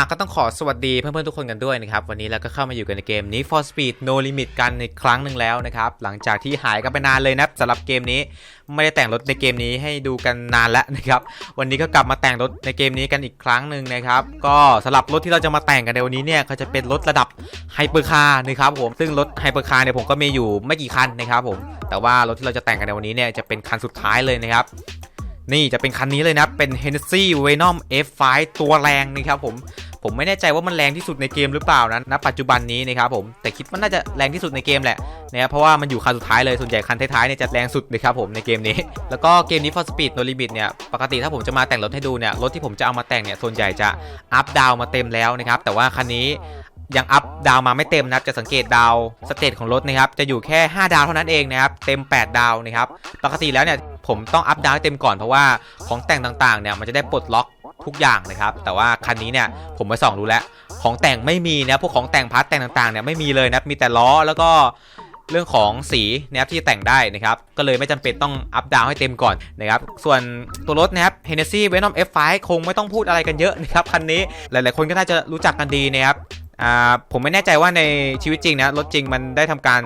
อะก็ต้องขอสวัสดีเพื่อนๆทุกคนกันด้วยนะครับ วันนี้เราก็เข้ามาอยู่กันในเกมนี้ For Speed No Limit กันในครั้งหนึ่งแล้วนะครับ หลังจากที่หายกันไปนานเลยนะสำหรับเกมนี้ไม่ได้แต่งรถในเกมนี้ให้ดูกันนานแล้วนะครับ วันนี้ก็กลับมาแต่งรถในเกมนี้กันอีกครั้งหนึ่งนะครับ ก็สำหรับรถที่เราจะมาแต่งกันในวันนี้เนี่ยก็จะเป็นรถระดับไฮเปอร์คาร์นะครับผมซึ่งรถไฮเปอร์คาร์เนี่ยผมก็มีอยู่ไม่กี่คันนะครับผมแต่ว่ารถที่เราจะแต่งกันในวันนี้เนี่ยจะเป็นคันสุดท้ายเลยนะครับนี่จะเป็นคันนี้เลยนะเป็น Hennessy Venom F5 ตัวแรงนะครับผม ผมไม่แน่ใจว่ามันแรงที่สุดในเกมหรือเปล่านะณปัจจุบันนี้นะครับผมแต่คิดว่าน่าจะแรงที่สุดในเกมแหละนะครับเพราะว่ามันอยู่คันสุดท้ายเลยส่วนใหญ่คันท้ายๆเนี่ยจะแรงสุดนะครับผมในเกมนี้ แล้วก็เกมนี้ For Speed No Limit เนี่ยปกติถ้าผมจะมาแต่งรถให้ดูเนี่ยรถที่ผมจะเอามาแต่งเนี่ยส่วนใหญ่จะอัพดาวมาเต็มแล้วนะครับแต่ว่าคันนี้ยังอัพดาวมาไม่เต็มนะครับจะสังเกตดาวสเตตของรถนะครับจะอยู่แค่ 5 ดาวเท่านั้นเองนะครับเต็ม 8 ดาวนะครับปกติแล้วเนี่ยผมต้องอัพดาวให้เต็มก่อนเพราะว่าของแต่งต่างๆเนี่ยมันจะได้ปลดล็อก ทุกอย่างนะครับ แต่ว่าคันนี้เนี่ยผมไปส่องดูแล้ว ของแต่งไม่มีนะพวกของแต่งพาร์ทแต่งต่างๆเนี่ยไม่มีเลยนะมีแต่ล้อแล้วก็เรื่องของสีนะครับที่แต่งได้นะครับ ก็เลยไม่จำเป็นต้องอัพดาวให้เต็มก่อนนะครับ ส่วนตัวรถนะครับ Hennessy Venom F5 คงไม่ต้องพูดอะไรกันเยอะนะครับ คันนี้หลายๆคนก็น่าจะรู้จักกันดีนะครับอ่าผมไม่แน่ใจว่าในชีวิตจริงนะรถจริงมันได้ทำการ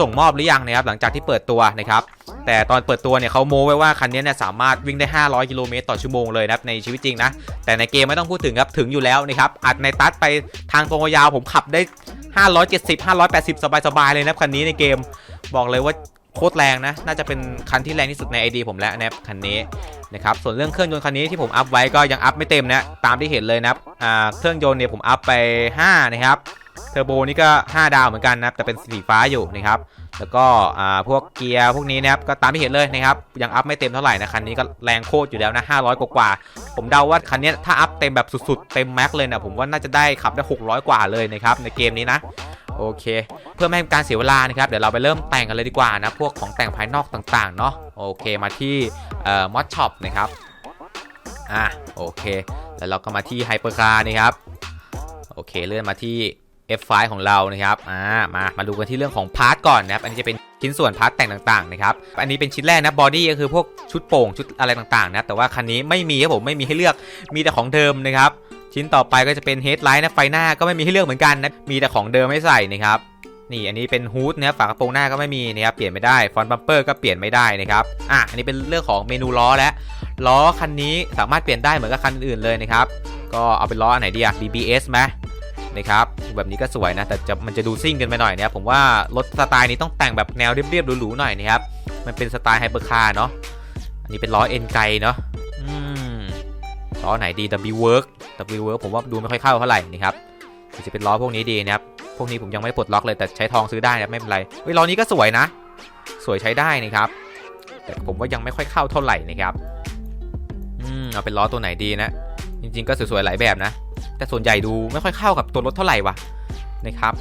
ส่งมอบหรือยังนะครับหลังจากที่เปิดตัวนะครับ แต่ตอนเปิดตัวเนี่ยเขาโม้ไว้ว่าคันนี้เนี่ยสามารถวิ่งได้ 500 กิโลเมตรต่อชั่วโมงเลยนะครับในชีวิตจริงนะ แต่ในเกมไม่ต้องพูดถึงครับถึงอยู่แล้วนะครับอัดในตัดไปทางตรงยาวผมขับได้ 570 580 สบายๆเลยนะครับคันนี้ในเกมบอกเลยว่าโคตรแรงนะ น่าจะเป็นคันที่แรงที่สุดใน ID ผมแล้วนะครับคันนี้นะครับ ส่วนเรื่องเครื่องยนต์คันนี้ที่ผมอัพไว้ก็ยังอัพไม่เต็มนะ ตามที่เห็นเลยนะครับเครื่องยนต์เนี่ยผมอัพไป 5 นะครับ เทอร์โบนี่ก็ 5 ดาวเหมือนกันนะครับ แต่เป็นสีฟ้าอยู่นะครับ แล้วก็อ่าพวกเกียร์พวกนี้นะครับก็ตามที่เห็นเลยนะครับยังอัพไม่เต็มเท่าไหร่นะคันนี้ก็แรงโคตรอยู่แล้วนะ500 กว่ากว่า ผมเดาว่าคันนี้ถ้าอัพเต็มแบบสุดๆเต็มแม็กเลยนะผมว่าน่าจะได้ขับได้ 600 กว่าเลยนะครับในเกมนี้นะโอเค เพื่อไม่ให้การเสียเวลานะครับเดี๋ยวเราไปเริ่มแต่งกันเลยดีกว่านะพวกของแต่งภายนอกต่างๆเนาะโอเคมาที่เอ่อมอดช็อปนะครับอะโอเค แล้วเราก็มาที่ไฮเปอร์คาร์นะครับโอเคเลื่อนมาที่ F5 ของเรานะครับอ่ามามาดูกันที่เรื่องของพาร์ทก่อนนะครับ อันนี้จะเป็นชิ้นส่วนพาร์ทแต่งต่างๆนะครับ อันนี้เป็นชิ้นแรกนะบอดี้ก็คือพวกชุดโป่งชุดอะไรต่างๆนะแต่ว่าคันนี้ไม่มีครับผมไม่มีให้เลือกมีแต่ของเดิมนะครับ ชิ้นต่อไปก็จะเป็นเฮดไลท์นะไฟหน้าก็ไม่มีให้เลือกเหมือนกันนะมีแต่ของเดิมให้ใส่นะครับนี่อันนี้เป็นฮูดนะฝากระโปรงหน้าก็ไม่มีนะครับเปลี่ยนไม่ได้ฟอนต์บัมเปอร์ก็เปลี่ยนไม่ได้นะครับอะอันนี้เป็นเรื่องของเมนูล้อและล้อคันนี้สามารถเปลี่ยนได้เหมือนกับคันอื่นเลยนะครับก็เอาเป็นล้ออันไหนดีอะ BBS ไหม นะครับแบบนี้ก็สวยนะ แต่จะมันจะดูซิ่งกันไปหน่อยนะครับผมว่ารถสไตล์นี้ต้องแต่งแบบแนวเรียบๆหรูๆหน่อยนะครับมันเป็นสไตล์ไฮเปอร์คาร์เนาะอันนี้เป็นล้อเอ็นไกเนาะล้อไหนดี W Work W Work ผมว่าดูไม่ค่อยเข้าเท่าไหร่นะครับจะเป็นล้อพวกนี้ดีนะครับพวกนี้ผมยังไม่ปลดล็อกเลยแต่ใช้ทองซื้อได้นะไม่เป็นไรเฮ้ยล้อนี้ก็สวยนะ สวยใช้ได้นะครับ แต่ผมว่ายังไม่ค่อยเข้าเท่าไหร่นะครับอืมเอาเป็นล้อตัวไหนดีนะ จริง ๆ ก็สวยๆหลายแบบนะ แต่ส่วนใหญ่ดูไม่ค่อยเข้ากับตัวรถเท่าไหร่วะนะครับ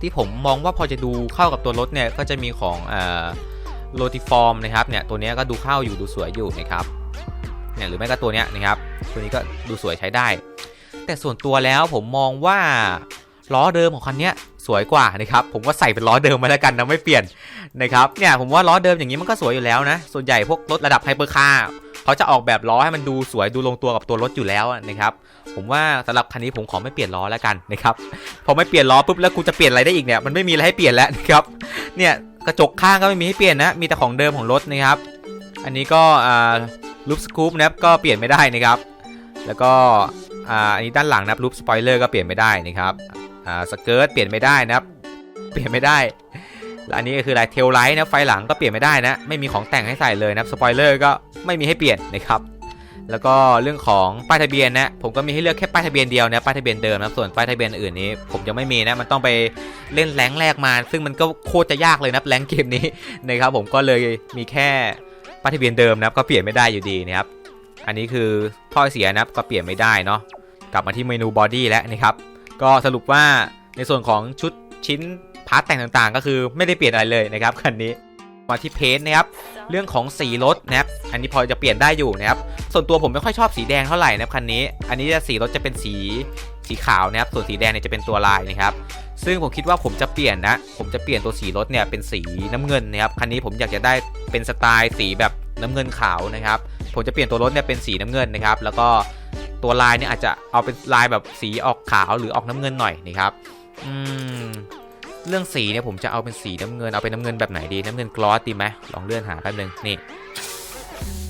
ที่ผมมองว่าพอจะดูเข้ากับตัวรถเนี่ยก็จะมีของโรติฟอร์มนะครับเนี่ยตัวนี้ก็ดูเข้าอยู่ดูสวยอยู่นะครับเนี่ยหรือไม่ก็ตัวเนี้ยนะครับตัวนี้ก็ดูสวยใช้ได้ แต่ส่วนตัวแล้วผมมองว่าล้อเดิมของคันนี้สวยกว่านะครับผมว่าใส่เป็นล้อเดิมมาแล้วกันนะไม่เปลี่ยนนะครับเนี่ยผมว่าล้อเดิมอย่างนี้มันก็สวยอยู่แล้วนะส่วนใหญ่พวกรถระดับไฮเปอร์คาร์เขาจะออกแบบล้อให้มันดูสวยดูลงตัวกับตัวรถอยู่แล้วนะครับ ผมว่าสำหรับคันนี้ผมขอไม่เปลี่ยนล้อแล้วกันนะครับพอไม่เปลี่ยนล้อปุ๊บแล้วกูจะเปลี่ยนอะไรได้อีกเนี่ยมันไม่มีอะไรให้เปลี่ยนแล้วนะครับเนี่ยกระจกข้างก็ไม่มีให้เปลี่ยนนะมีแต่ของเดิมของรถนะครับ อันนี้ก็ลูปสกูปนะครับก็เปลี่ยนไม่ได้นะครับ แล้วก็อ,อันนี้ด้านหลังนะครับลูปสปอยเลอร์ก็เปลี่ยนไม่ได้นะครับสเกิร์ตเปลี่ยนไม่ได้นะครับ เปลี่ยนไม่ได้และอันนี้ก็คือลายเทลไลท์นะไฟหลังก็เปลี่ยนไม่ได้นะ ไม่มีของแต่งให้ใส่เลยนะสปอยเลอร์ก็ไม่มีให้เปลี่ยนนะครับ แล้วก็เรื่องของป้ายทะเบียนนะผมก็มีให้เลือกแค่ป้ายทะเบียนเดียวนะป้ายทะเบียนเดิมนะส่วนป้ายทะเบียนอื่นนี้ ผมยังไม่มีนะมันต้องไปเล่นแรงแรกมา ซึ่งมันก็โคตรจะยากเลยนะแรงเกมนี้นะครับผมก็เลยมีแค่ป้ายทะเบียนเดิมนะก็เปลี่ยนไม่ได้อยู่ดีนะครับอันนี้คือท่อเสียนะก็เปลี่ยนไม่ได้เนาะกลับมาที่เมนูบอดี้แล้วนะครับก็สรุปว่าในส่วนของชุดชิ้นพาร์ทแต่งต่างๆ ก็คือไม่ได้เปลี่ยนอะไรเลยนะครับคันนี้ มาที่เพนนะครับเรื่องของสีรถนะครับอันนี้พอจะเปลี่ยนได้อยู่นะครับส่วนตัวผมไม่ค่อยชอบสีแดงเท่าไหร่นะครับคันนี้ อันนี้จะสีรถจะเป็นสีสีขาวนะครับส่วนสีแดงเนี่ยจะเป็นตัวลายนะครับซึ่งผมคิดว่าผมจะเปลี่ยนนะ ผมจะเปลี่ยนตัวสีรถเนี่ยเป็นสีน้ำเงินนะครับคันนี้ผมอยากจะได้เป็นสไตล์สีแบบน้ำเงินขาวนะครับ ผมจะเปลี่ยนตัวรถเนี่ยเป็นสีน้ำเงินนะครับ แล้วก็ตัวลายเนี่ยอาจจะเอาเป็นลายแบบสีออกขาวหรือออกน้ำเงินหน่อยนะครับ อืม เรื่องสีเนี่ยผมจะเอาเป็นสีน้ำเงินเอาเป็นน้ำเงินแบบไหนดีน้ำเงินกลอสดีไหมลองเลื่อนหาแป๊บนึงนี่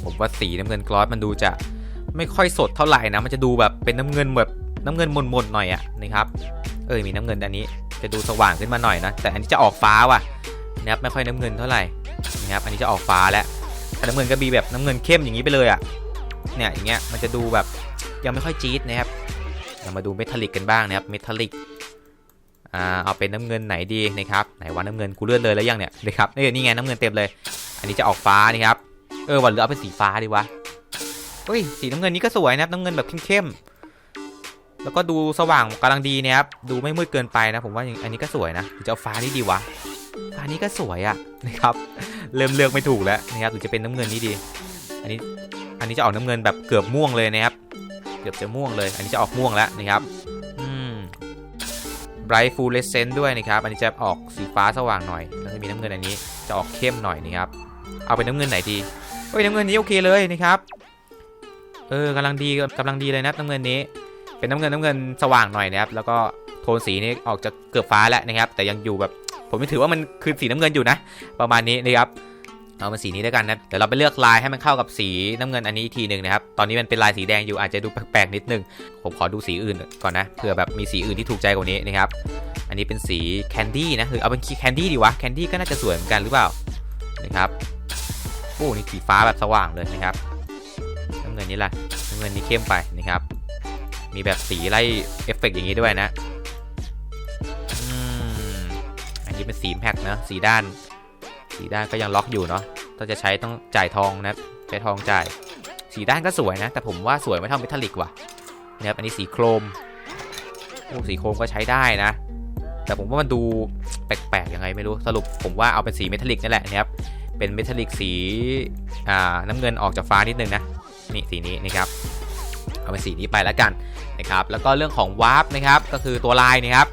ผมว่าสีน้ำเงินกลอสมันดูจะไม่ค่อยสดเท่าไหร่นะมันจะดูแบบเป็นน้ำเงินแบบน้ำเงินหม่นๆหน่อยอะนะครับเออมีน้ำเงินอันนี้จะดูสว่างขึ้นมาหน่อยนะแต่อันนี้จะออกฟ้าว่ะนะครับไม่ค่อยน้ำเงินเท่าไหร่นะครับอันนี้จะออกฟ้าแล้วแต่น้ำเงินก็มีแบบน้ำเงินเข้มอย่างนี้ไปเลยอะเนี่ยอย่างเงี้ยมันจะดูแบบยังไม่ค่อยจี๊ดนะครับเรามาดูเมทัลลิกกันบ้างนะครับเมทัลลิก อ่าเอาเป็นน้ำเงินไหนดีนะครับไหนว่าน้ำเงินกูเลื่อนเลยแล้วยังเนี่ยนะครับนี่นี่ไงน้ำเงินเต็มเลย อันนี้จะออกฟ้านี่ครับเออวันหรือเอาเป็นสีฟ้าดีวะเฮ้ยสีน้ำเงินนี้ก็สวยนะครับน้ำเงินแบบเข้มๆแล้วก็ดูสว่างกำลังดีนะครับดูไม่มืดเกินไปนะ ผมว่าอันนี้ก็สวยนะหรือจะเอาฟ้านี่ดีวะฟ้านี้ก็สวยอะนะครับเริ่มเลือกไม่ถูกแล้วนะครับหรือจะเป็นน้ำเงินนี้ดี อันนี้อันนี้จะออกน้ำเงินแบบเกือบม่วงเลยนะครับเกือบจะม่วงเลย อันนี้จะออกม่วงแล้วนะครับ bright fluorescent ด้วยนะครับ อันนี้จะออกสีฟ้าสว่างหน่อย แล้วก็มีน้ำเงินอันนี้จะออกเข้มหน่อยนะครับ เอาเป็นน้ำเงินไหนดีเฮ้ยน้ำเงินนี้โอเคเลยนะครับ เออกำลังดีกำลังดีเลยนะน้ำเงินนี้ เป็นน้ำเงินน้ำเงินสว่างหน่อยนะครับ แล้วก็โทนสีนี้ออกจะเกือบฟ้าแล้วนะครับ แต่ยังอยู่แบบ ผมไม่ถือว่ามันคือสีน้ำเงินอยู่นะ ประมาณนี้นะครับ เอาเป็นสีนี้ด้วยกันนะเดี๋ยวเราไปเลือกลายให้มันเข้ากับสีน้ำเงินอันนี้อีกทีหนึ่งนะครับ ตอนนี้มันเป็นลายสีแดงอยู่อาจจะดูแปลกๆนิดนึง ผมขอดูสีอื่นก่อนนะ เผื่อแบบมีสีอื่นที่ถูกใจกว่านี้นะครับ อันนี้เป็นสีแคนดี้นะคือเอาเป็นแคนดี้ดีวะ แคนดี้ก็น่าจะสวยเหมือนกันหรือเปล่า นะครับ โอ้นี่สีฟ้าแบบสว่างเลยนะครับ น้ำเงินนี้ล่ะน้ำเงินนี้เข้มไปนะครับ มีแบบสีไล่เอฟเฟกต์อย่างนี้ด้วยนะอืมอันนี้เป็นสีแพ็คนะสีด้าน สีด้านก็ยังล็อกอยู่เนาะถ้าจะใช้ต้องจ่ายทองนะครับใช้ทองจ่าย สีด้านก็สวยนะ แต่ผมว่าสวยไม่เท่าเมทัลลิกว่ะนะครับอันนี้สีโครมโอ้สีโครมก็ใช้ได้นะ แต่ผมว่ามันดูแปลกๆยังไงไม่รู้สรุปผมว่าเอาเป็นสีเมทัลลิกนั่นแหละนะครับเป็นเมทัลลิกสีอ่าน้ำเงินออกจากฟ้านิดนึงนะนี่สีนี้นะครับเอาเป็นสีนี้ไปแล้วกันนะครับแล้วก็เรื่องของวาร์ปนะครับก็คือตัวลายนะครับ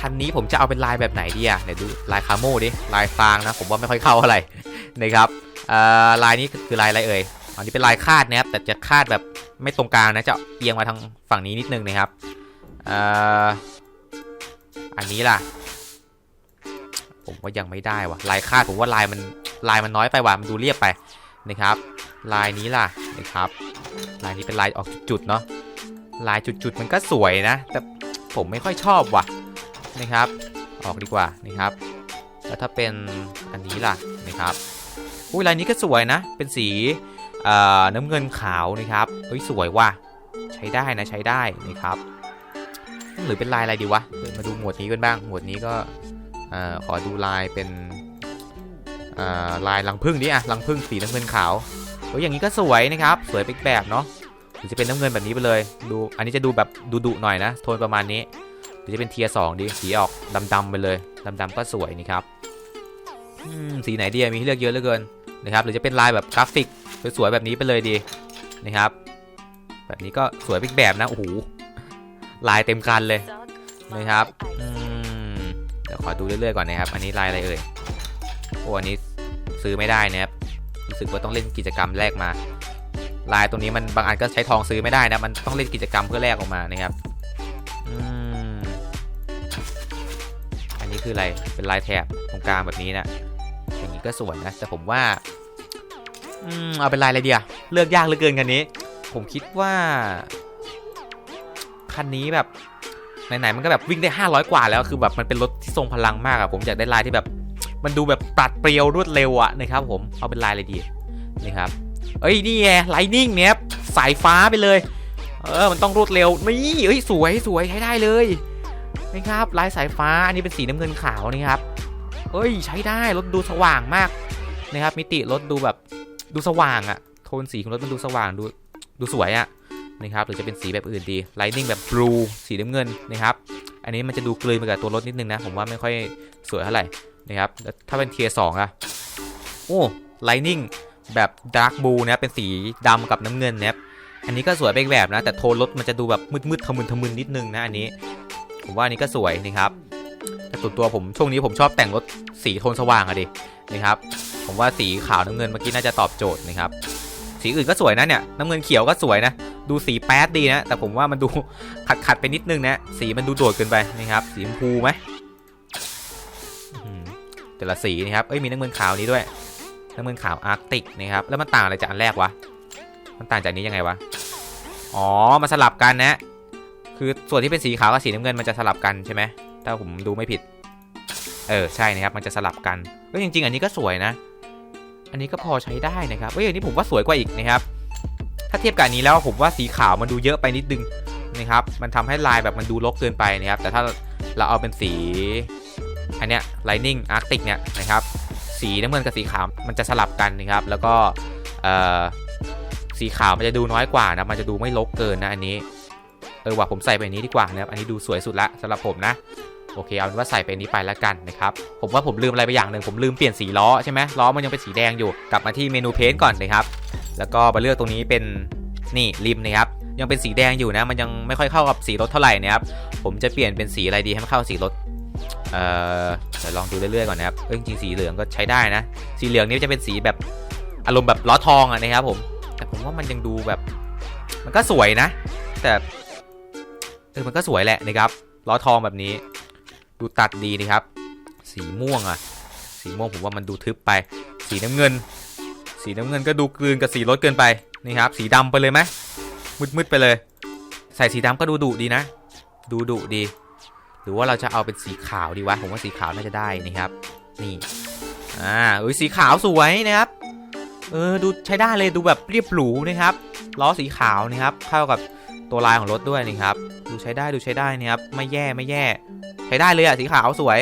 คันนี้ผมจะเอาเป็นลายแบบไหนดีอะเดี๋ยวดูลายคาโม่ดิลายฟางนะผมว่าไม่ค่อยเข้าอะไรนะครับอ่อลายนี้คือลายอะไรเอ่ยอันนี้เป็นลายคาดนะครับแต่จะคาดแบบไม่ตรงกลางนะจะเอียงมาทางฝั่งนี้นิดนึงนะครับอ่ออันนี้ล่ะ ผมว่ายังไม่ได้ว่ะลายคาดผมว่าลายมันลายมันน้อยไปว่ะมันดูเรียบไปนะครับ ลายนี้ล่ะนะครับ ลายนี้เป็นลายออกจุดๆเนาะลายจุดๆมันก็สวยนะ แต่ผมไม่ค่อยชอบว่ะ นะครับ ออกดีกว่านะครับแล้วถ้าเป็นอันนี้ล่ะนะครับอุ้ยลายนี้ก็สวยนะ เป็นสีน้ำเงินขาวนะครับเฮ้ยสวยว่ะใช้ได้นะใช้ได้นะครับ หรือเป็นลายอะไรดีวะเดี๋ยวมาดูหมวดนี้กันบ้าง หมวดนี้ก็ขอดูลายเป็นลายลังพึ่งดิอะลังพึ่งสีน้ำเงินขาวเฮ้ยอย่างนี้ก็สวยนะครับ สวยเป็นแบบเนาะหรือจะเป็นน้ำเงินแบบนี้ไปเลย ดูอันนี้จะดูแบบดุๆหน่อยนะ โทนประมาณนี้ หรือจะเป็นเทียสองดีสีออกดำๆไปเลยดำๆก็สวยนี่ครับสีไหนดีมีให้เลือกเยอะเหลือเกินนะครับ หรือจะเป็นลายแบบกราฟิกสวยๆแบบนี้ไปเลยดีนะครับ แบบนี้ก็สวยเป็นแบบนะโอ้โหลายเต็มคันเลยนะครับเดี๋ยวขอดูเรื่อยๆก่อนนะครับ อันนี้ลายอะไรเอ่ยโอ้อันนี้ซื้อไม่ได้นะครับรู้สึกว่าต้องเล่นกิจกรรมแรกมา ลายตัวนี้มันบางอันก็ใช้ทองซื้อไม่ได้นะมันต้องเล่นกิจกรรมเพื่อแลกออกมานะครับ คืออะไร เป็นลายแถบตรงกลางแบบนี้นะ อย่างนี้ก็สวยนะ แต่ผมว่าอืมเอาเป็นลายอะไรดีอะเลือกยากเหลือเกินคันนี้ ผมคิดว่าคันนี้แบบไหนๆมันก็แบบวิ่งได้ 500 กว่าแล้วคือแบบมันเป็นรถที่ทรงพลังมากอะผมอยากได้ลายที่แบบ มันดูแบบปรัดเปรียวรวดเร็วอะนะครับผมเอาเป็นลายอะไรดีนะครับเอ้ยนี่ไงไลนิ่งเนี่ยสายฟ้าไปเลย เออมันต้องรวดเร็วนี่เอ้ยสวยสวยใช้ได้เลย นะครับลายสายฟ้าอันนี้เป็นสีน้ำเงินขาวนะครับเอ้ยใช้ได้รถดูสว่างมากนะครับ มิติรถดูแบบดูสว่างอะโทนสีของรถมันดูสว่างดูดูสวยอะนะครับหรือจะเป็นสีแบบอื่นดีไลนิ่งแบบบลูสีน้ำเงินนะครับ อันนี้มันจะดูกลืนไปกับตัวรถนิดนึงนะ ผมว่าไม่ค่อยสวยเท่าไหร่นะครับแล้วถ้าเป็นเทียร์สองอะโอ้ไลนิ่งแบบดาร์กบลูนะเป็นสีดำกับน้ำเงินนะครับอันนี้ก็สวยไปอีกแบบนะ แต่โทนรถมันจะดูแบบมืดๆทะมึนทะมึนนิดนึงนะอันนี้ ผมว่านี้ก็สวยนะครับแต่ส่วนตัวผมช่วงนี้ผมชอบแต่งรถสีโทนสว่างอะดินะครับ ผมว่าสีขาวน้ำเงินเมื่อกี้น่าจะตอบโจทย์นะครับ สีอื่นก็สวยนะเนี่ยน้ำเงินเขียวก็สวยนะ ดูสีแป๊ดดีนะ แต่ผมว่ามันดูขัดขัดไปนิดนึงนะ สีมันดูโดดเกินไปนะครับ สีชมพูไหมแต่ละสีนะครับ เอ้ยมีน้ำเงินขาวนี้ด้วย น้ำเงินขาวอาร์กติกนะครับ แล้วมันต่างอะไรจากอันแรกวะ มันต่างจากนี้ยังไงวะ อ๋อมาสลับกันนะ คือส่วนที่เป็นสีขาวกับสีน้ำเงินมันจะสลับกันใช่ไหมถ้าผมดูไม่ผิด เออใช่นะครับมันจะสลับกันก็จริง ๆ อันนี้ก็สวยนะ อันนี้ก็พอใช้ได้นะครับเฮ้ยอันนี้ผมว่าสวยกว่าอีกนะครับ ถ้าเทียบกับนนี้แล้วผมว่าสีขาวมันดูเยอะไปนิดนึงนะครับ มันทำให้ลายแบบมันดูรกเกินไปนะครับ แต่ถ้าเราเอาเป็นสีอันเนี้ย Lightning Arctic เนี่ยนะครับ สีน้ำเงินกับสีขาวมันจะสลับกันนะครับ แล้วก็สีขาวมันจะดูน้อยกว่านะ มันจะดูไม่รกเกินนะอันนี้ เออว่าผมใส่ไปนี้ดีกว่านะครับอันนี้ดูสวยสุดละสำหรับผมนะโอเคเอาเป็นว่าใส่ไปนนี้ไปแล้วกันนะครับผมว่าผมลืมอะไรไปอย่างหนึ่งผมลืมเปลี่ยนสีล้อใช่ไหมล้อมันยังเป็นสีแดงอยู่กลับมาที่เมนูเพนก่อนนะครับแล้วก็มาเลือกตรงนี้เป็นนี่ริมนะครับยังเป็นสีแดงอยู่นะ มันยังไม่ค่อยเข้ากับสีรถเท่าไหร่นะครับผมจะเปลี่ยนเป็นสีอะไรดีให้มันเข้าสีรถเอ่อเดี๋ยวลองดูเรื่อยๆก่อนนะครับเออจริงๆสีเหลืองก็ใช้ได้นะ สีเหลืองนี่จะเป็นสีแบบอารมณ์แบบล้อทองอะนะครับผมแต่ผมว่ามันยังดูแบบ มันก็สวยนะ แต่ เออมันก็สวยแหละนะครับล้อทองแบบนี้ ดูตัดดีนะครับ สีม่วงอะสีม่วงผมว่ามันดูทึบไป สีน้ำเงิน สีน้ำเงินก็ดูกลืนกับสีรถเกินไปนี่ครับ สีดำไปเลยไหมมืดๆไปเลย ใส่สีดำก็ดูดุดีนะ ดูดุดี หรือว่าเราจะเอาเป็นสีขาวดีวะผมว่าสีขาวน่าจะได้นะครับ นี่อ่าเอ้ยสีขาวสวยนะครับเออดูใช้ได้เลยดูแบบเรียบหรูนะครับล้อสีขาวนะครับเข้ากับ ตัวลายของรถด้วยนะครับ ดูใช้ได้ดูใช้ได้นะครับไม่แย่ไม่แย่ ใช้ได้เลยอะสีขาวสวย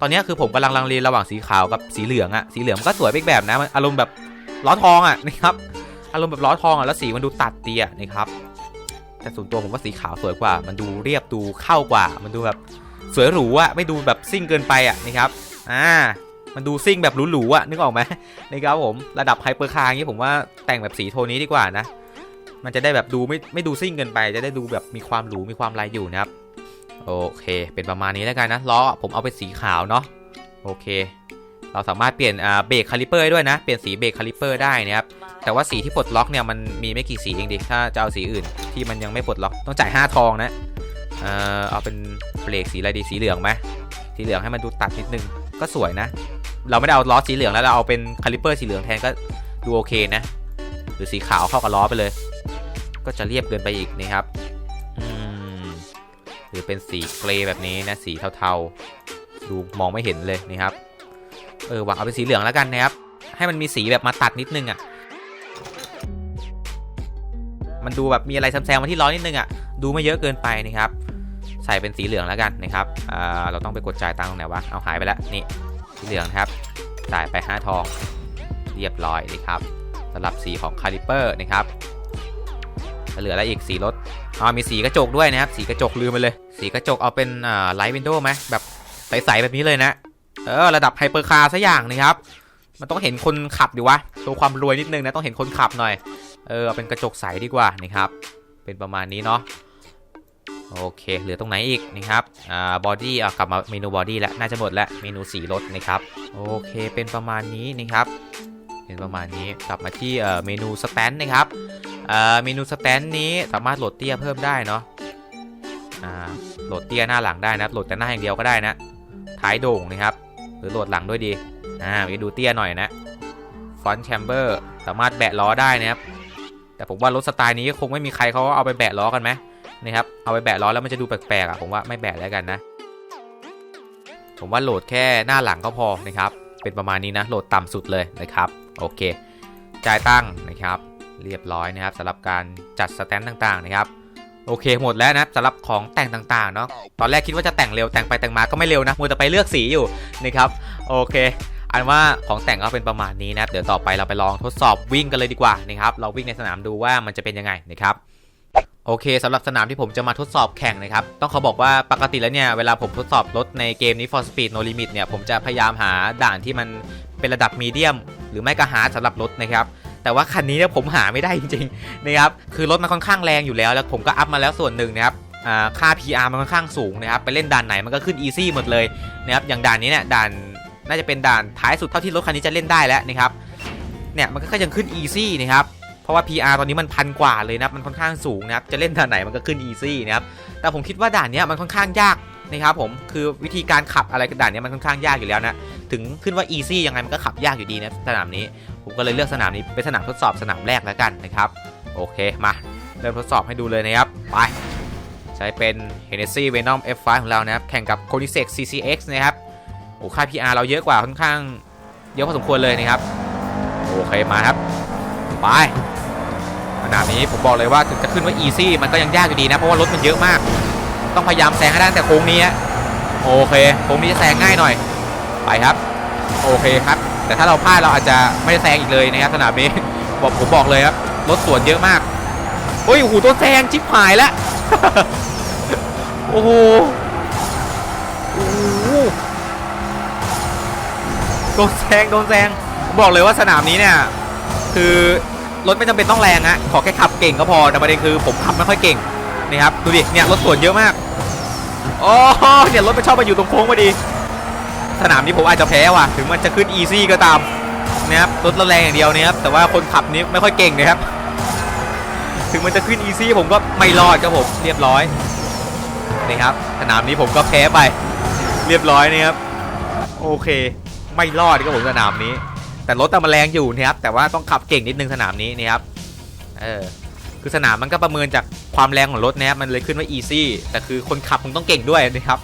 ตอนนี้คือผมกำลังลังเลระหว่างสีขาวกับสีเหลืองอะสีเหลืองก็สวยไปอีกแบบนะมันอารมณ์แบบล้อทองอะนะครับอารมณ์แบบล้อทองอะแล้วสีมันดูตัดเตี้ยนะครับแต่ส่วนตัวผมว่าสีขาวสวยกว่า มันดูเรียบดูเข้ากว่า มันดูแบบสวยหรูอะไม่ดูแบบซิ่งเกินไปอะนะครับอ่ามันดูซิ่งแบบหรูๆอะนึกออกไหมนะครับผมระดับไฮเปอร์คาร์อย่างนี้ผมว่าแต่งแบบสีโทนนี้ดีกว่านะ มันจะได้แบบดูไม่ไม่ดูซิ่งเกินไปจะได้ดูแบบมีความหรูมีความลายอยู่นะครับโอเค เป็นประมาณนี้แล้วกันนะล้อผมเอาเป็นสีขาวเนาะโอเค เราสามารถเปลี่ยนเบรกคาลิเปอร์ด้วยนะ เปลี่ยนสีเบรกคาลิเปอร์ได้นะครับแต่ว่าสีที่ปลดล็อกเนี่ยมันมีไม่กี่สีเองดิถ้าจะเอาสีอื่นที่มันยังไม่ปลดล็อกต้องจ่าย 5 ทองนะเออเอาเป็นเบรกสีอะไรดีสีเหลืองไหมสีเหลืองให้มันดูตัดนิดนึงก็สวยนะ เราไม่ได้เอาล้อสีเหลืองแล้วเราเอาเป็นคาลิเปอร์สีเหลืองแทนก็ดูโอเคนะ หรือสีขาวเข้ากับล้อไปเลย ก็จะเรียบเกินไปอีกนะครับหรือเป็นสีเกรย์แบบนี้นะสีเทาๆ ดูมองไม่เห็นเลยนะครับ เออวางเอาเป็นสีเหลืองแล้วกันนะครับ ให้มันมีสีแบบมาตัดนิดนึงอะ่ะ มันดูแบบมีอะไรแซมๆมาที่ล้อนิดนึงอะ่ะ ดูไม่เยอะเกินไปนะครับ ใส่เป็นสีเหลืองแล้วกันนะครับอ่าเราต้องไปกดจ่ายตังค์ตรงไหนวะ เอาหายไปแล้วนี่สีเหลืองนะครับจ่ายไป5ทอง เรียบร้อยเลยครับสำหรับสีของคาลิเปอร์นะครับ เหลืออะไรอีกสีรถอ๋อมีสีกระจกด้วยนะครับ สีกระจกลืมไปเลย สีกระจกเอาเป็นอ่าไลท์วินโดว์ไหมแบบใสๆแบบนี้เลยนะ เออระดับไฮเปอร์คาร์ซะอย่างนะครับ มันต้องเห็นคนขับดิวะโชว์ความรวยนิดนึงนะต้องเห็นคนขับหน่อย เออเอาเป็นกระจกใสดีกว่านะครับ เป็นประมาณนี้เนาะโอเค เหลือตรงไหนอีกนะครับ อ่า บอดี้ อะกลับมาเมนูบอดี้แล้ว น่าจะหมดแล้ว เมนูสีรถนะครับ โอเค เป็นประมาณนี้นะครับ เป็นประมาณนี้กลับมาที่เมนูสแตนนะครับเมนูสแตนนี้สามารถโหลดเตี้ยเพิ่มได้เนาะโหลดเตี้ยหน้าหลังได้นะโหลดแต่หน้าอย่างเดียวก็ได้นะท้ายโด่งนะครับ หรือโหลดหลังด้วยดีอ่าไปดูเตี้ยหน่อยนะฟอนต์แชมเบอร์สามารถแบะล้อได้นะครับแต่ผมว่ารถสไตล์นี้คงไม่มีใครเขาเอาไปแบะล้อกันไหมนะครับเอาไปแบะล้อแล้วมันจะดูแปลกๆอะผมว่าไม่แบะแล้วกันนะผมว่าโหลดแค่หน้าหลังก็พอนะครับ เป็นประมาณนี้นะ โหลดต่ำสุดเลยนะครับ โอเค จ่ายตั้งนะครับ เรียบร้อยนะครับสำหรับการจัดสแตนต่างๆนะครับ โอเคหมดแล้วนะสำหรับของแต่งต่างๆเนาะ ตอนแรกคิดว่าจะแต่งเร็วแต่งไปแต่งมาก็ไม่เร็วนะมัวแต่ไปเลือกสีอยู่นะครับโอเคอันว่าของแต่งก็เป็นประมาณนี้นะครับเดี๋ยวต่อไปเราไปลองทดสอบวิ่งกันเลยดีกว่านะครับเราวิ่งในสนามดูว่ามันจะเป็นยังไงนะครับโอเคสำหรับสนามที่ผมจะมาทดสอบแข่งนะครับ ต้องเขาบอกว่าปกติแล้วเนี่ย เวลาผมทดสอบรถในเกมนี้ For Speed No Limit เนี่ย ผมจะพยายามหาด่านที่มัน เป็นระดับมีเดียม หรือไม่ก็ฮาร์ดสำหรับรถนะครับแต่ว่าคันนี้เนี่ยผมหาไม่ได้จริงๆนะครับคือรถมันค่อนข้างแรงอยู่แล้ว แล้วผมก็อัพมาแล้วส่วนหนึ่งนะครับค่า PR มันค่อนข้างสูงนะครับไปเล่นด่านไหนมันก็ขึ้น Easy หมดเลยนะครับอย่างด่านนี้เนี่ยด่านน่าจะเป็นด่านท้ายสุดเท่าที่รถคันนี้จะเล่นได้แล้วนะครับเนี่ยมันก็ยังขึ้น Easy นะครับผราะว่า PR ตอนนี้มันพันกว่าเลยนะมันค่อนข้างสูงนะครับ จะเล่นด่านไหนมันก็ขึ้น easy นะครับ แต่ผมคิดว่าด่านนี้มันค่อนข้างยาก นะครับผมคือวิธีการขับอะไรกับด่านนี้มันค่อนข้างยากอยู่แล้วนะถึงขึ้นว่า easy ยังไงมันก็ขับยากอยู่ดีนะสนามนี้ ผมก็เลยเลือกสนามนี้เป็นสนามทดสอบสนามแรกแล้วกันนะครับโอเคมาเริ่มทดสอบให้ดูเลยนะครับไปใช้เป็น Hennessy Venom F5 ของเรานะครับแข่งกับ k o n i s e k CCX นะครับโอ้ค่า PR เราเยอะกว่าค่อนข้างเยอะพอสมควรเลยนะครับโอเคมาครับไปสนามนี้ผมบอกเลยว่าถึงจะขึ้นว่า easy มันก็ยังยากอยู่ดีนะเพราะว่ารถมันเยอะมาก ต้องพยายามแซงให้ได้แต่โค้งนี้ฮะโอเคโค้งนี้จะแซงง่ายหน่อย ไปครับ โอเคครับ แต่ถ้าเราพลาดเราอาจจะไม่ได้แซงอีกเลยนะครับสนามนี้บอกผมบอกเลยครับรถสวนเยอะมากโอ้ยโอ้โหตัวแซงชิบหายแล้วโอ้โหโอ้โหโดนแซงโดนแซงบอกเลยว่าสนามนี้เนี่ยคือรถไม่จำเป็นต้องแรงฮะขอแค่ขับเก่งก็พอแต่ประเด็นคือผมขับไม่ค่อยเก่ง นี่ครับดูดิเนี่ยรถสวนเยอะมากโอ้เนี่ยรถมันชอบมาอยู่ตรงโค้งพอดี สนามนี้ผมอาจจะแพ้ว่ะถึงมันจะขึ้นอีซี่ก็ตามนะครับรถแรงอย่างเดียวนะครับแต่ว่าคนขับนี้ไม่ค่อยเก่งนะครับ ถึงมันจะขึ้นอีซี่ผมก็ไม่รอดครับผมเรียบร้อยนี่ครับสนามนี้ผมก็แพ้ไป เรียบร้อยนะครับโอเค ไม่รอดครับผมสนามนี้ แต่รถแต่มันแรงอยู่นะครับแต่ว่าต้องขับเก่งนิดนึงสนามนี้นะครับเออ คือสนามมันก็ประเมินจากความแรงของรถนะครับมันเลยขึ้นว่า easy แต่คือคนขับคงต้องเก่งด้วยนะครับ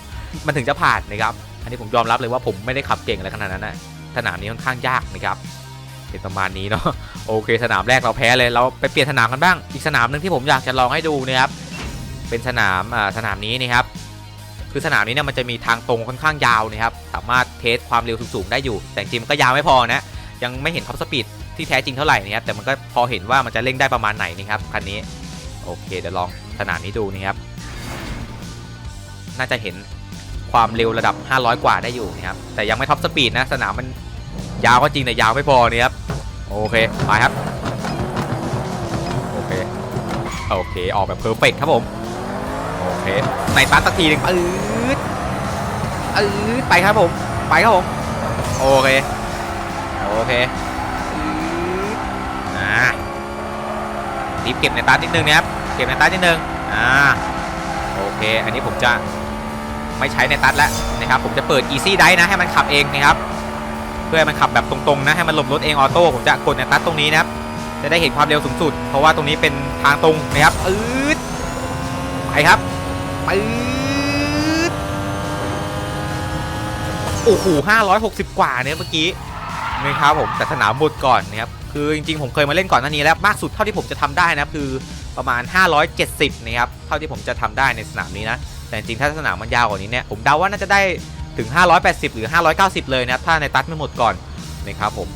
มันถึงจะผ่านนะครับอันนี้ผมยอมรับเลยว่าผมไม่ได้ขับเก่งอะไรขนาดนั้นนะสนามนี้ค่อนข้างยากนะครับเป็นประมาณนี้เนาะโอเค สนามแรกเราแพ้เลยเราไปเปลี่ยนสนามกันบ้างอีกสนามหนึ่งที่ผมอยากจะลองให้ดูนะครับเป็นสนามอ่าสนามนี้นะครับคือสนามนี้เนี่ยมันจะมีทางตรงค่อนข้างยาวนะครับสามารถเทสความเร็วสูงๆได้อยู่ แต่จริงมันก็ยาวไม่พอนะยังไม่เห็นท็อปสปีด ที่แท้จริงเท่าไหร่นะครับแต่มันก็พอเห็นว่ามันจะเร่งได้ประมาณไหนนะครับคันนี้โอเคเดี๋ยวลองสนามนี้ดูนะครับ น่าจะเห็นความเร็วระดับ 500 กว่าได้อยู่นะครับแต่ยังไม่ท็อปสปีดนะสนามมันยาวก็จริงแต่ยาวไม่พอนะครับโอเคไปครับโอเคโอเคออกแบบเพอร์เฟกครับผมโอเคในตันสักทีหนึ่งอืดอืดไปครับผมไปครับผมโอเคโอเคอืดอ่า รีบเก็บในตันนิดนึงนะครับเก็บในตันนิดนึงอ่าโอเค อันนี้ผมจะไม่ใช้ในตัดแล้วนะครับผมจะเปิด easy d i นะให้มันขับเองนะครับเพื่อให้มันขับแบบตรงๆนะให้มันหลบรถเองออโต้ผมจะกดในตัดตรงนี้นะครับจะได้เห็นความเร็วสูงสุด เพราะว่าตรงนี้เป็นทางตรงนะครับอืดไปครับปืดโอ้โห560 กว่าเนี่ยเมื่อกี้นะครับผมแต่สนามบดก่อนนะครับ คือจริงๆผมเคยมาเล่นก่อนหน้านี้แล้วมากสุดเท่าที่ผมจะทำได้นะคือประมาณ 570นะครับเท่าที่ผมจะทำได้ในสนามนี้นะแต่จริงๆถ้าสนามมันยาวกว่านี้เนี่ยผมเดาว่าน่าจะได้ถึง 580 หรือ 590 เลยนะครับถ้าในตัดไม่หมดก่อนนะครับผม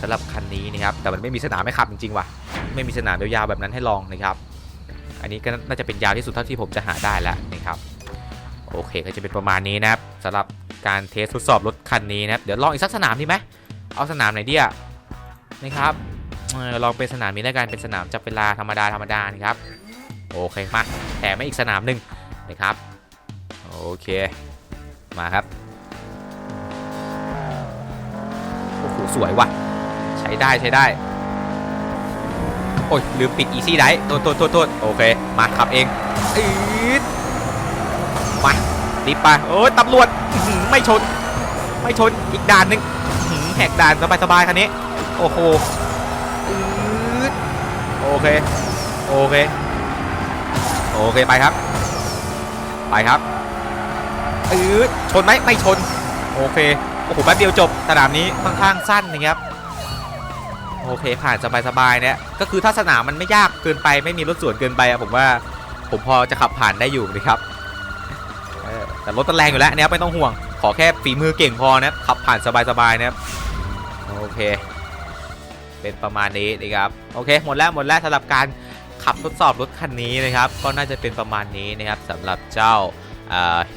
สำหรับคันนี้นะครับแต่มันไม่มีสนามให้ขับจริงๆว่ะไม่มีสนามยาวๆแบบนั้นให้ลองนะครับ อันนี้ก็น่าจะเป็นยาวที่สุดเท่าที่ผมจะหาได้แล้วนะครับโอเคก็จะเป็นประมาณนี้นะครับสำหรับการเทสทดสอบรถคันนี้นะครับเดี๋ยวลองอีกสักสนามดีไหมเอาสนามไหนดีอะ นะครับลองเป็นสนามนี้แล้วกันเป็นสนามจับเวลาธรรมดาธรรมดานะครับโอเคมาแถมมาอีกสนามหนึ่งนะครับโอเคมาครับโอ้โหสวยว่ะใช้ได้ใช้ได้โอ้ยลืมปิด easy ได้โทษโทษโทษโทษโอเคมาขับเองอืดมารีบไปโอ้ยตำรวจไม่ชน ไม่ชนอีกด่านหนึ่งแหกด่านสบายสบายๆคันนี้ โอ้โหโอเค โอเค โอเค ไปครับ ไปครับอืดชนไหมไม่ชน โอเค โอ้โห แป๊บเดียวจบ สนามนี้ค่อนข้างสั้นนะครับ โอเค ผ่านสบายๆเนี่ย ก็คือถ้าสนามมันไม่ยากเกินไป ไม่มีรถสวนเกินไปอะผมว่า ผมพอจะขับผ่านได้อยู่นะครับ แต่รถมันแรงอยู่แล้วเนี่ยไม่ต้องห่วง ขอแค่ฝีมือเก่งพอนะขับผ่านสบายๆนะครับ โอเค เป็นประมาณนี้นะครับโอเคหมดแล้วหมดแล้วสำหรับการขับทดสอบรถคันนี้นะครับ ก็น่าจะเป็นประมาณนี้นะครับสำหรับเจ้า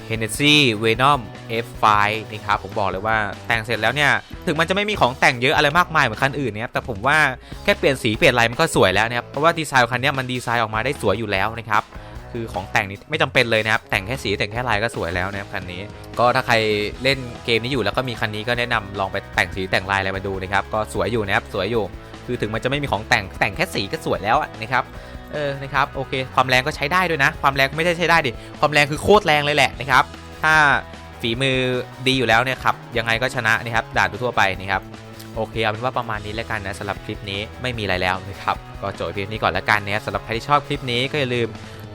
เฮนเนซี่เวนอม F5 นะครับผมบอกเลยว่าแต่งเสร็จแล้วเนี่ย ถึงมันจะไม่มีของแต่งเยอะอะไรมากมายเหมือนคันอื่นเนี่ยแต่ผมว่าแค่เปลี่ยนสีเปลี่ยนอะไรมันก็สวยแล้วนะครับเพราะว่าดีไซน์คันนี้มันดีไซน์ออกมาได้สวยอยู่แล้วนะครับ คือของแต่งนี่ไม่จำเป็นเลยนะครับ แต่งแค่สีแต่งแค่ลายก็สวยแล้วนะครับคันนี้ ก็ถ้าใครเล่นเกมนี้อยู่แล้วก็มีคันนี้ก็แนะนำลองไปแต่งสีแต่งลายอะไรมาดูนะครับ ก็สวยอยู่นะครับสวยอยู่ คือถึงมันจะไม่มีของแต่งแต่งแค่สีก็สวยแล้วนะครับเออนะครับโอเคความแรงก็ใช้ได้ด้วยนะ ความแรงไม่ใช่ใช้ได้ดิความแรงคือโคตรแรงเลยแหละนะครับถ้าฝีมือดีอยู่แล้วเนี่ยครับยังไงก็ชนะนะครับด่านทั่วไปนะครับโอเคเอาเป็นว่าประมาณนี้แล้วกันนะสำหรับคลิปนี้ไม่มีอะไรแล้วนะครับก็จบคลิปนี้ก่อนแล้วกันนะครับสำหรับใครที่ชอบคลิปนี้ก็อย่าลืม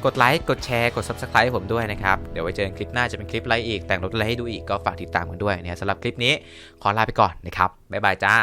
กดไลค์ กดแชร์ กด Subscribe ให้ผมด้วยนะครับ เดี๋ยวไว้เจอกันคลิปหน้าจะเป็นคลิปอะไรอีก แต่งรถอะไรให้ดูอีกก็ฝากติดตามกันด้วยเนี่ยสำหรับคลิปนี้ขอลาไปก่อนนะครับ บ๊ายบายจ้า